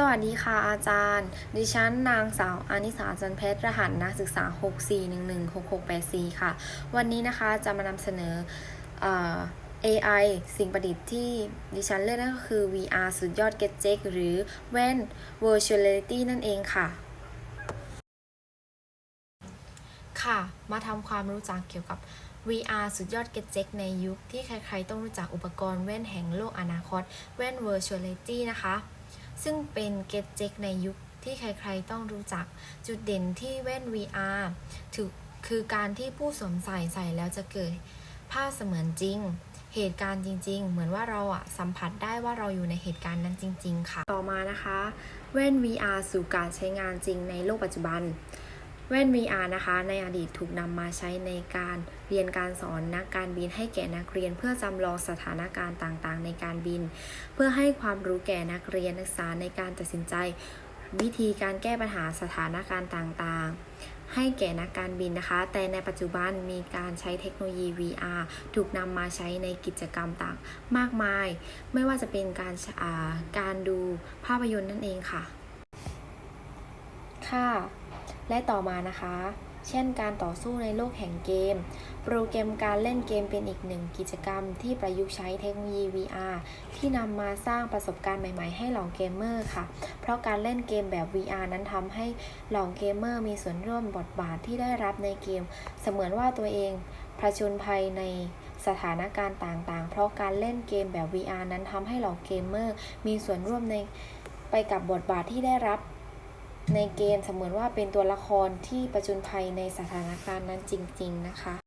สวัสดีค่ะอาจารย์ ดิฉันนางสาวอานิสาจันเพชรรหัสนักศึกษา 64116684 ค่ะ วันนี้นะคะจะมานำเสนอเอ AI สิ่งประดิษฐ์ที่ดิฉันเลือกนั่นก็คือ VR สุดยอด g e t j e k หรือแว่น Virtual Reality นั่นเองค่ะ ค่ะ มาทำความรู้จักเกี่ยวกับ VR สุดยอด g e t j e k ในยุคที่ใครๆต้องรู้จักอุปกรณ์แว่นแห่งโลกอนาคต แว่น Virtual Reality นะคะ ซึ่งเป็นเกจเจกในยุคที่ใครๆต้องรู้จัก จุดเด่นที่แว่น VR ถือคือการที่ผู้สวมใส่ใส่แล้วจะเกิดภาพเสมือนจริง เหตุการณ์จริง ๆ เหมือนว่าเราอะสัมผัสได้ว่าเราอยู่ในเหตุการณ์นั้นจริง ๆ ค่ะ ต่อมานะคะ แว่น VR สู่การใช้งานจริงในโลกปัจจุบัน แว่น VR นะคะ ในอดีตถูกนำมาใช้ในการเรียนการสอนนักการบินให้แก่นักเรียน เพื่อจำลองสถานการณ์ต่างๆ ในการบิน เพื่อให้ความรู้แก่นักเรียนนักศึกษาในการตัดสินใจ วิธีการแก้ปัญหาสถานการณ์ต่างๆให้แก่นักการบินนะคะ แต่ในปัจจุบันมีการใช้เทคโนโลยี VR ถูกนำมาใช้ในกิจกรรมต่างมากมาย ไม่ว่าจะเป็นการอ่าการดูภาพยนตร์นั่นเองค่ะ ค่ะ และต่อมานะคะ เช่นการต่อสู้ในโลกแห่งเกม โปรแกรมการเล่นเกมเป็นอีกหนึ่งกิจกรรมที่ประยุกต์ใช้เทคโนโลยี VR ที่นำมาสร้างประสบการณ์ใหม่ๆ ให้เหล่าเกมเมอร์ค่ะ เพราะการเล่นเกมแบบ VR นั้นทำให้เหล่าเกมเมอร์มีส่วนร่วมบทบาทที่ได้รับในเกม เสมือนว่าตัวเองผจญภัยในสถานการณ์ต่างๆ เพราะการเล่นเกมแบบ VR นั้นทำให้เหล่าเกมเมอร์มีส่วนร่วมในไปกับบทบาทที่ได้รับ ในเกมเสมือนว่าเป็นตัวละครที่ประจุนภัยในสถานการณ์นั้นจริง ๆ นะคะ